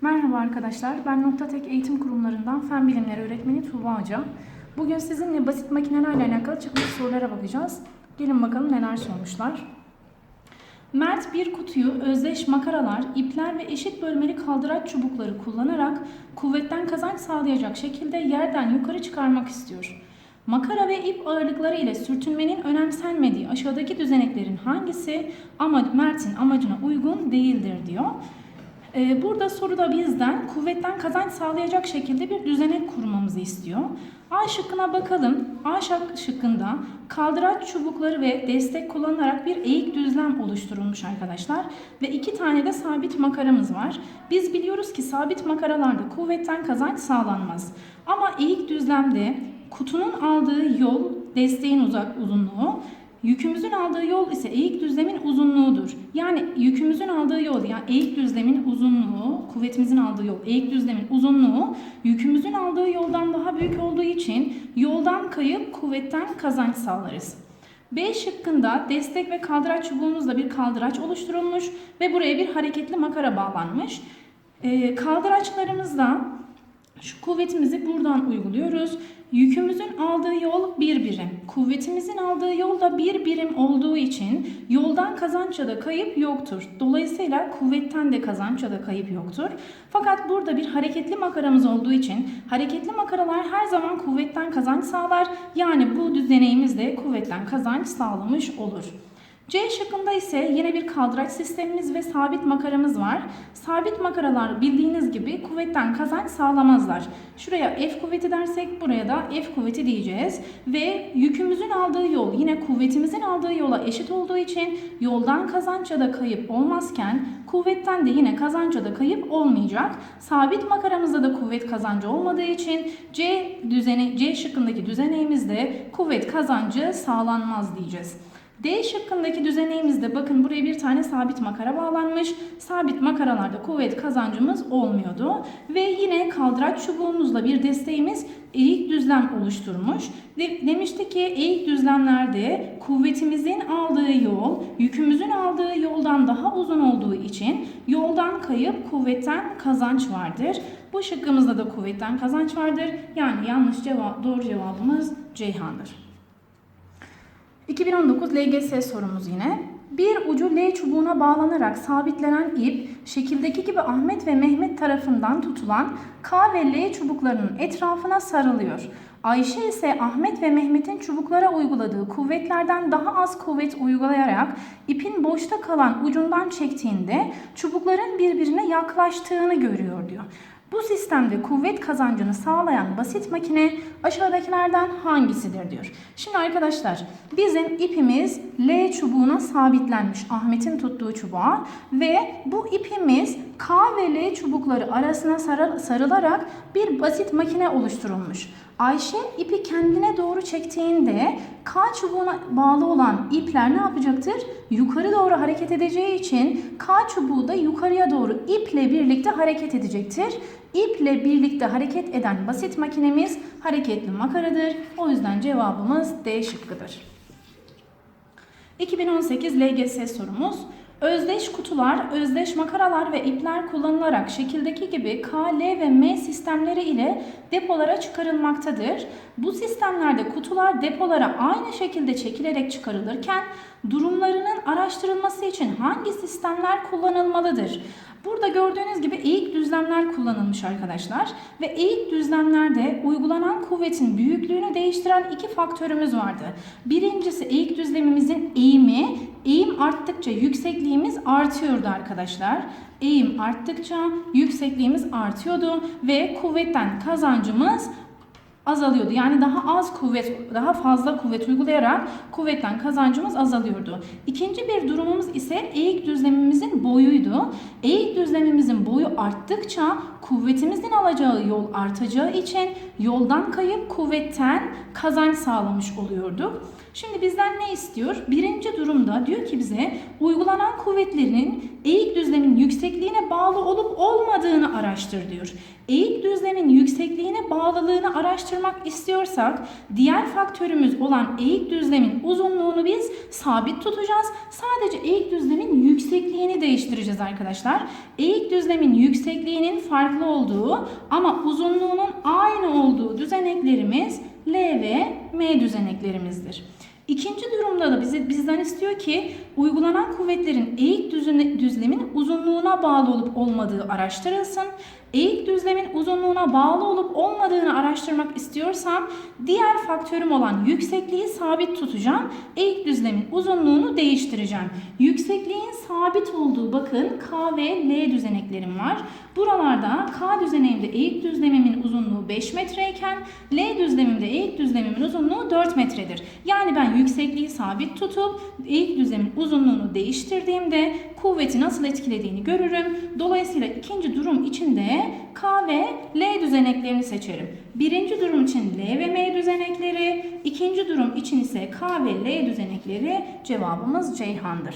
Merhaba arkadaşlar, ben Noktatek Eğitim Kurumlarından Fen Bilimleri Öğretmeni Tuğba Hoca. Bugün sizinle basit makinelerle alakalı çıkmış sorulara bakacağız. Gelin bakalım neler sormuşlar. Mert bir kutuyu özdeş makaralar, ipler ve eşit bölmeli kaldıraç çubukları kullanarak kuvvetten kazanç sağlayacak şekilde yerden yukarı çıkarmak istiyor. Makara ve ip ağırlıkları ile sürtünmenin önemsenmediği aşağıdaki düzeneklerin hangisi ama Mert'in amacına uygun değildir diyor. Ee, Burada soruda bizden kuvvetten kazanç sağlayacak şekilde bir düzenek kurmamızı istiyor. A şıkkına bakalım. A şık- şıkkında kaldıraç çubukları ve destek kullanılarak bir eğik düzlem oluşturulmuş arkadaşlar. Ve iki tane de sabit makaramız var. Biz biliyoruz ki sabit makaralarda kuvvetten kazanç sağlanmaz. Ama eğik düzlemde kutunun aldığı yol desteğin uzak uzunluğu, Yükümüzün aldığı yol ise eğik düzlemin uzunluğudur. Yani yükümüzün aldığı yol yani eğik düzlemin uzunluğu, kuvvetimizin aldığı yol eğik düzlemin uzunluğu yükümüzün aldığı yoldan daha büyük olduğu için yoldan kayıp kuvvetten kazanç sağlarız. B şıkkında destek ve kaldıraç çubuğumuzla bir kaldıraç oluşturulmuş ve buraya bir hareketli makara bağlanmış. Ee, kaldıraçlarımızda şu kuvvetimizi buradan uyguluyoruz. Yükümüzün aldığı yol bir birim. Kuvvetimizin aldığı yol da bir birim olduğu için yoldan kazanç ya da kayıp yoktur. Dolayısıyla kuvvetten de kazanç ya da kayıp yoktur. Fakat burada bir hareketli makaramız olduğu için hareketli makaralar her zaman kuvvetten kazanç sağlar. Yani bu düzeneğimiz de kuvvetten kazanç sağlamış olur. C şıkkında ise yine bir kaldıraç sistemimiz ve sabit makaramız var. Sabit makaralar bildiğiniz gibi kuvvetten kazanç sağlamazlar. Şuraya F kuvveti dersek buraya da F kuvveti diyeceğiz. Ve yükümüzün aldığı yol yine kuvvetimizin aldığı yola eşit olduğu için yoldan kazanç ya da kayıp olmazken kuvvetten de yine kazanç ya da kayıp olmayacak. Sabit makaramızda da kuvvet kazancı olmadığı için C düzeni C şıkkındaki düzeneğimizde kuvvet kazancı sağlanmaz diyeceğiz. D şıkkındaki düzeneğimizde bakın buraya bir tane sabit makara bağlanmış. Sabit makaralarda kuvvet kazancımız olmuyordu. Ve yine kaldıraç çubuğumuzla bir desteğimiz eğik düzlem oluşturmuş. De, demişti ki eğik düzlemlerde kuvvetimizin aldığı yol yükümüzün aldığı yoldan daha uzun olduğu için yoldan kayıp kuvvetten kazanç vardır. Bu şıkkımızda da kuvvetten kazanç vardır. Yani yanlış cevap, doğru cevabımız Ceyhan'dır. 2019 LGS sorumuz yine. Bir ucu L çubuğuna bağlanarak sabitlenen ip, şekildeki gibi Ahmet ve Mehmet tarafından tutulan K ve L çubuklarının etrafına sarılıyor. Ayşe ise Ahmet ve Mehmet'in çubuklara uyguladığı kuvvetlerden daha az kuvvet uygulayarak ipin boşta kalan ucundan çektiğinde çubukların birbirine yaklaştığını görüyor diyor. Bu sistemde kuvvet kazancını sağlayan basit makine aşağıdakilerden hangisidir diyor. Şimdi arkadaşlar bizim ipimiz L çubuğuna sabitlenmiş Ahmet'in tuttuğu çubuğa ve bu ipimiz K ve L çubukları arasına sarı- sarılarak bir basit makine oluşturulmuş. Ayşe ipi kendine doğru çektiğinde K çubuğuna bağlı olan ipler ne yapacaktır? Yukarı doğru hareket edeceği için K çubuğu da yukarıya doğru iple birlikte hareket edecektir. İple birlikte hareket eden basit makinemiz hareketli makaradır. O yüzden cevabımız D şıkkıdır. 2018 LGS sorumuz. Özdeş kutular, özdeş makaralar ve ipler kullanılarak şekildeki gibi K, L ve M sistemleri ile depolara çıkarılmaktadır. Bu sistemlerde kutular depolara aynı şekilde çekilerek çıkarılırken durumlarının araştırılması için hangi sistemler kullanılmalıdır? Burada gördüğünüz gibi eğik düzlemler kullanılmış arkadaşlar ve eğik düzlemlerde uygulanan kuvvetin büyüklüğünü değiştiren iki faktörümüz vardı. Birincisi eğik düzlemimizin eğimi, eğim arttıkça yüksekliğimiz artıyordu arkadaşlar. Eğim arttıkça yüksekliğimiz artıyordu ve kuvvetten kazancımız azalıyordu. Yani daha az kuvvet, daha fazla kuvvet uygulayarak kuvvetten kazancımız azalıyordu. İkinci bir durumumuz ise eğik düzlemimizin boyuydu. Eğik düzlemimizin boyu arttıkça kuvvetimizin alacağı yol artacağı için yoldan kayıp kuvvetten kazanç sağlamış oluyorduk. Şimdi bizden ne istiyor? Birinci durumda diyor ki bize uygulanan kuvvetlerin eğik düzlemin yüksekliğine bağlı olup olmadığını araştır diyor. Eğik düzlemin yüksekliğine bağlılığını araştırmak istiyorsak diğer faktörümüz olan eğik düzlemin uzunluğunu biz sabit tutacağız. Sadece eğik düzlemin yüksekliğini değiştireceğiz arkadaşlar. Eğik düzlemin yüksekliğinin farklı olduğu ama uzunluğunun aynı olduğu düzeneklerimiz L ve M düzeneklerimizdir. İkinci durumda da bizi, bizden istiyor ki uygulanan kuvvetlerin eğik düzene- düzlemin uzunluğuna bağlı olup olmadığı araştırılsın. Eğik düzlemin uzunluğuna bağlı olup olmadığını araştırmak istiyorsam diğer faktörüm olan yüksekliği sabit tutacağım. Eğik düzlemin uzunluğunu değiştireceğim. Yüksekliğin sabit olduğu bakın K ve L düzeneklerim var. Buralarda K düzeneğimde eğik düzlemimin uzunluğu 5 metreyken L düzlemimde eğik düzlemimin uzunluğu 4 metredir. Yani ben yüksekliği sabit tutup eğik düzlemin uzunluğunu değiştirdiğimde kuvveti nasıl etkilediğini görürüm. Dolayısıyla ikinci durum için de K ve L düzeneklerini seçerim. Birinci durum için L ve M düzenekleri, ikinci durum için ise K ve L düzenekleri cevabımız Ceyhan'dır.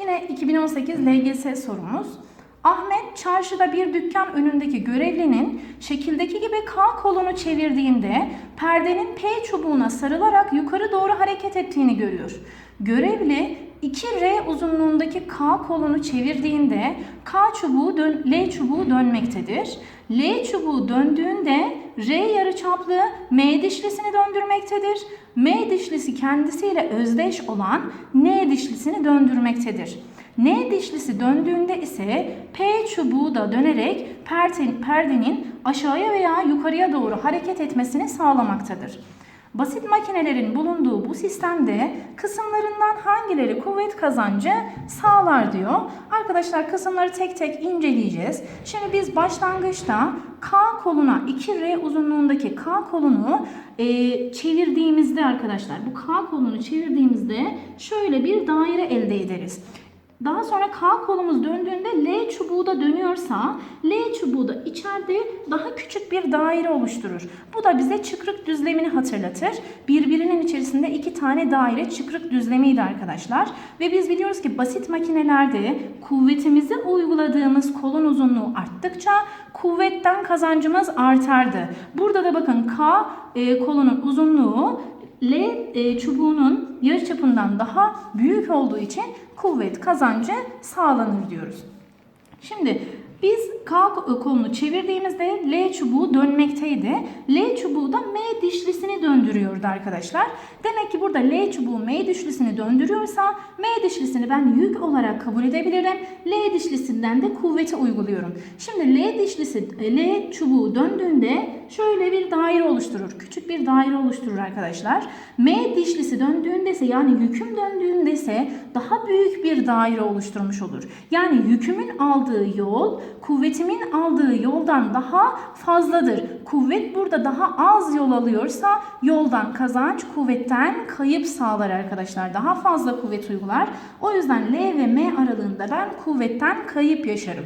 Yine 2018 LGS sorumuz. Ahmet çarşıda bir dükkan önündeki görevlinin şekildeki gibi K kolunu çevirdiğinde perdenin P çubuğuna sarılarak yukarı doğru hareket ettiğini görüyor. Görevli 2R uzunluğundaki K kolunu çevirdiğinde K çubuğu dön, L çubuğu dönmektedir. L çubuğu döndüğünde R yarıçaplı M dişlisini döndürmektedir. M dişlisi kendisiyle özdeş olan N dişlisini döndürmektedir. N dişlisi döndüğünde ise P çubuğu da dönerek perdenin aşağıya veya yukarıya doğru hareket etmesini sağlamaktadır. Basit makinelerin bulunduğu bu sistemde kısımlarından hangileri kuvvet kazancı sağlar diyor. Arkadaşlar kısımları tek tek inceleyeceğiz. Şimdi biz başlangıçta K koluna 2R uzunluğundaki K kolunu e, çevirdiğimizde arkadaşlar bu K kolunu çevirdiğimizde şöyle bir daire elde ederiz. Daha sonra K kolumuz döndüğünde L çubuğu da dönüyorsa L çubuğu da içeride daha küçük bir daire oluşturur. Bu da bize çıkrık düzlemini hatırlatır. Birbirinin içerisinde iki tane daire çıkrık düzlemiydi arkadaşlar. Ve biz biliyoruz ki basit makinelerde kuvvetimizi uyguladığımız kolun uzunluğu arttıkça kuvvetten kazancımız artardı. Burada da bakın K e, kolunun uzunluğu L e, çubuğunun yarıçapından daha büyük olduğu için kuvvet kazancı sağlanır diyoruz. Şimdi biz K kolunu çevirdiğimizde L çubuğu dönmekteydi. L çubuğu da M dişlisini döndürüyordu arkadaşlar. Demek ki burada L çubuğu M dişlisini döndürüyorsa M dişlisini ben yük olarak kabul edebilirim. L dişlisinden de kuvveti uyguluyorum. Şimdi L dişlisi L çubuğu döndüğünde şöyle bir daire oluşturur. Küçük bir daire oluşturur arkadaşlar. M dişlisi döndüğünde ise yani yüküm döndüğünde ise daha büyük bir daire oluşturmuş olur. Yani yükümün aldığı yol kuvvetimin aldığı yoldan daha fazladır. Kuvvet burada daha az yol alıyorsa yoldan kazanç kuvvetten kayıp sağlar arkadaşlar. Daha fazla kuvvet uygular. O yüzden L ve M aralığında ben kuvvetten kayıp yaşarım.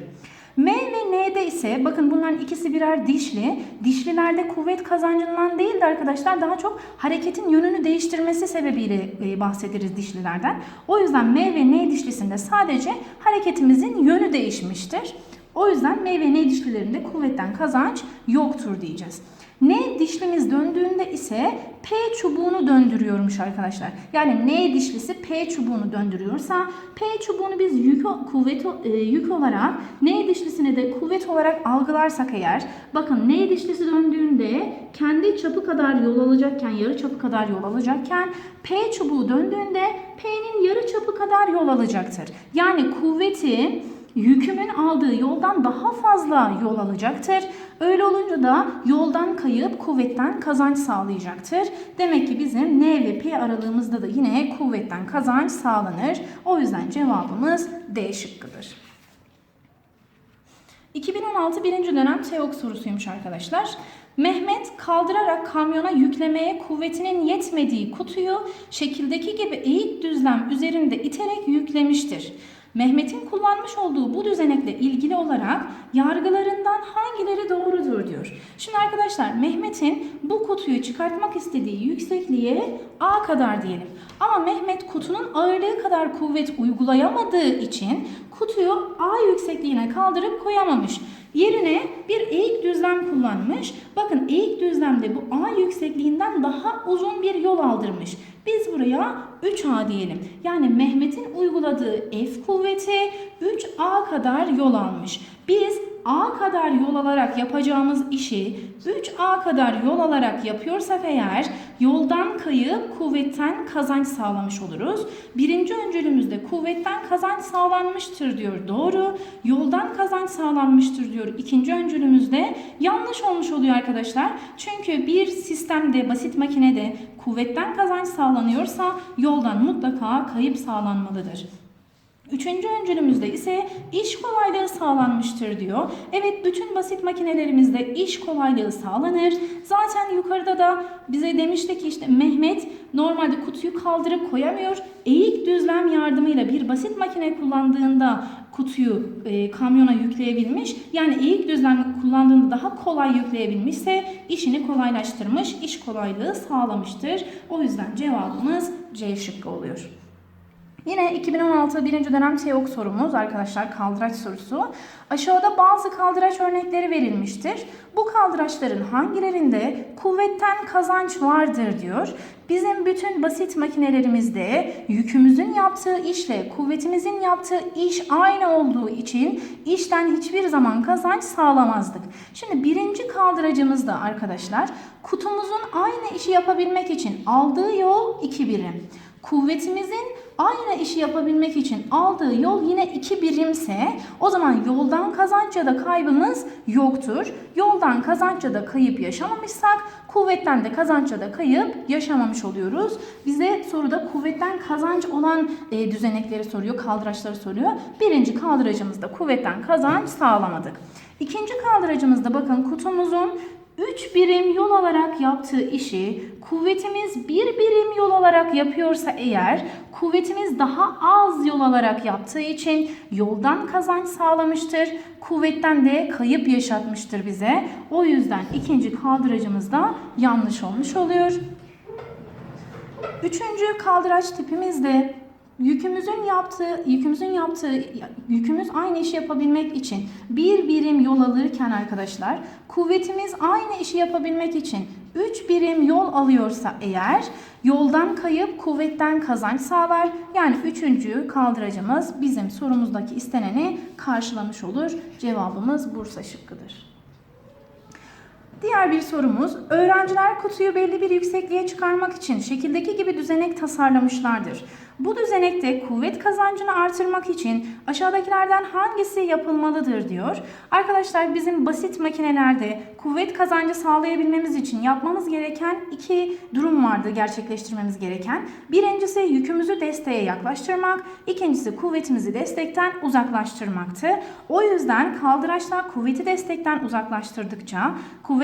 M ve N'de ise bakın bunların ikisi birer dişli. Dişlilerde kuvvet kazancından değil de arkadaşlar daha çok hareketin yönünü değiştirmesi sebebiyle e, bahsederiz dişlilerden. O yüzden M ve N dişlisinde sadece hareketimizin yönü değişmiştir. O yüzden M ve N dişlilerinde kuvvetten kazanç yoktur diyeceğiz. N dişlimiz döndüğünde ise P çubuğunu döndürüyormuş arkadaşlar. Yani N dişlisi P çubuğunu döndürüyorsa P çubuğunu biz yük, kuvvet, e, yük olarak N dişlisini de kuvvet olarak algılarsak eğer bakın N dişlisi döndüğünde kendi çapı kadar yol alacakken yarı çapı kadar yol alacakken P çubuğu döndüğünde P'nin yarı çapı kadar yol alacaktır. Yani kuvveti yükümün aldığı yoldan daha fazla yol alacaktır. Öyle olunca da yoldan kayıp kuvvetten kazanç sağlayacaktır. Demek ki bizim N ve P aralığımızda da yine kuvvetten kazanç sağlanır. O yüzden cevabımız D şıkkıdır. 2016 birinci dönem TEOK sorusuymuş arkadaşlar. Mehmet kaldırarak kamyona yüklemeye kuvvetinin yetmediği kutuyu şekildeki gibi eğik düzlem üzerinde iterek yüklemiştir. Mehmet'in kullanmış olduğu bu düzenekle ilgili olarak yargılarından hangileri doğrudur diyor. Şimdi arkadaşlar Mehmet'in bu kutuyu çıkartmak istediği yüksekliğe A kadar diyelim. Ama Mehmet kutunun ağırlığı kadar kuvvet uygulayamadığı için kutuyu A yüksekliğine kaldırıp koyamamış. Yerine bir eğik düzlem kullanmış. Bakın eğik düzlemde bu A yüksekliğinden daha uzun bir yol aldırmış. Biz buraya 3A diyelim. Yani Mehmet'in uyguladığı F kuvveti 3A kadar yol almış. Biz A kadar yol alarak yapacağımız işi 3A kadar yol alarak yapıyorsak eğer yoldan kayıp kuvvetten kazanç sağlamış oluruz. Birinci öncülümüzde kuvvetten kazanç sağlanmıştır diyor. Doğru. Yoldan kazanç sağlanmıştır diyor. İkinci öncülümüzde yanlış olmuş oluyor arkadaşlar. Çünkü bir sistemde basit makinede kuvvetten kazanç sağlanıyorsa yoldan mutlaka kayıp sağlanmalıdır. Üçüncü öncülümüzde ise iş kolaylığı sağlanmıştır diyor. Evet bütün basit makinelerimizde iş kolaylığı sağlanır. Zaten yukarıda da bize demişti ki işte Mehmet normalde kutuyu kaldırıp koyamıyor. Eğik düzlem yardımıyla bir basit makine kullandığında kutuyu e, kamyona yükleyebilmiş. Yani eğik düzlem kullandığında daha kolay yükleyebilmişse işini kolaylaştırmış, iş kolaylığı sağlamıştır. O yüzden cevabımız C şıkkı oluyor. Yine 2016 birinci dönem TEOK sorumuz arkadaşlar kaldıraç sorusu. Aşağıda bazı kaldıraç örnekleri verilmiştir. Bu kaldıraçların hangilerinde kuvvetten kazanç vardır diyor. Bizim bütün basit makinelerimizde yükümüzün yaptığı işle kuvvetimizin yaptığı iş aynı olduğu için işten hiçbir zaman kazanç sağlamazdık. Şimdi birinci kaldıracımızda arkadaşlar kutumuzun aynı işi yapabilmek için aldığı yol 2 birim. Kuvvetimizin aynı işi yapabilmek için aldığı yol yine 2 birimse o zaman yoldan kazanç ya da kaybımız yoktur. Yoldan kazanç ya da kayıp yaşamamışsak kuvvetten de kazanç ya da kayıp yaşamamış oluyoruz. Bize soruda kuvvetten kazanç olan e, düzenekleri soruyor, kaldıraçları soruyor. Birinci kaldıracımızda kuvvetten kazanç sağlamadık. İkinci kaldıracımızda bakın kutumuzun 3 birim yol alarak yaptığı işi kuvvetimiz 1 birim yol alarak yapıyorsa eğer kuvvetimiz daha az yol alarak yaptığı için yoldan kazanç sağlamıştır. Kuvvetten de kayıp yaşatmıştır bize. O yüzden ikinci kaldıracımız da yanlış olmuş oluyor. Üçüncü kaldıraç tipimiz de yükümüzün yaptığı, yükümüzün yaptığı, yükümüz aynı işi yapabilmek için bir birim yol alırken arkadaşlar kuvvetimiz aynı işi yapabilmek için 3 birim yol alıyorsa eğer yoldan kayıp kuvvetten kazanç sağlar. Yani üçüncü kaldıracımız bizim sorumuzdaki isteneni karşılamış olur. Cevabımız Bursa şıkkıdır. Diğer bir sorumuz, öğrenciler kutuyu belli bir yüksekliğe çıkarmak için şekildeki gibi düzenek tasarlamışlardır. Bu düzenekte kuvvet kazancını artırmak için aşağıdakilerden hangisi yapılmalıdır diyor. Arkadaşlar bizim basit makinelerde kuvvet kazancı sağlayabilmemiz için yapmamız gereken iki durum vardı gerçekleştirmemiz gereken. Birincisi yükümüzü desteğe yaklaştırmak, ikincisi kuvvetimizi destekten uzaklaştırmaktı. O yüzden kaldıraçla kuvveti destekten uzaklaştırdıkça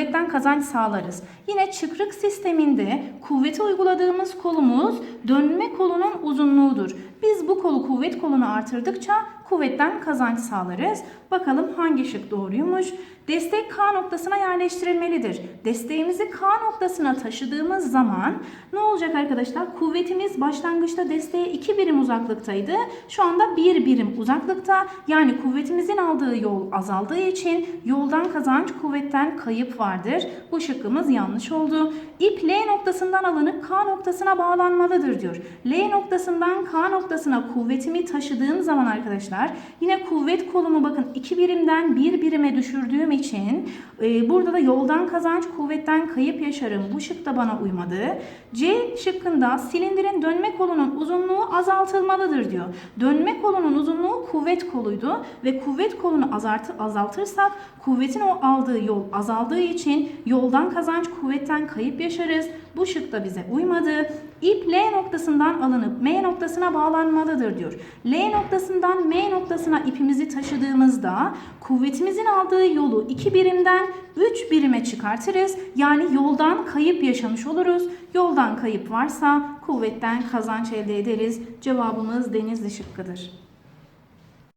kuvvetten kazanç sağlarız. Yine çıkrık sisteminde kuvveti uyguladığımız kolumuz dönme kolunun uzunluğudur. Biz bu kolu kuvvet kolunu artırdıkça kuvvetten kazanç sağlarız. Bakalım hangi şık doğruymuş? Destek K noktasına yerleştirilmelidir. Desteğimizi K noktasına taşıdığımız zaman ne olacak arkadaşlar? Kuvvetimiz başlangıçta desteğe 2 birim uzaklıktaydı. Şu anda 1 birim uzaklıkta. Yani kuvvetimizin aldığı yol azaldığı için yoldan kazanç kuvvetten kayıp vardır. Bu şıkkımız yanlış oldu. İp L noktasından alınıp K noktasına bağlanmalıdır diyor. L noktasından K noktasına kuvvetimi taşıdığım zaman arkadaşlar yine kuvvet kolumu bakın 2 birimden 1 birime düşürdüğüm için e, burada da yoldan kazanç kuvvetten kayıp yaşarım. Bu şık da bana uymadı. C şıkkında silindirin dönme kolunun uzunluğu azaltılmalıdır diyor. Dönme kolunun uzunluğu kuvvet koluydu ve kuvvet kolunu azaltı, azaltırsak kuvvetin o aldığı yol azaldığı için yoldan kazanç kuvvetten kayıp yaşarız. Bu şık da bize uymadı. İp L noktasından alınıp M noktasına bağlanmalıdır diyor. L noktasından M noktasına ipimizi taşıdığımızda kuvvetimizin aldığı yolu 2 birimden 3 birime çıkartırız. Yani yoldan kayıp yaşamış oluruz. Yoldan kayıp varsa kuvvetten kazanç elde ederiz. Cevabımız Denizli şıkkıdır.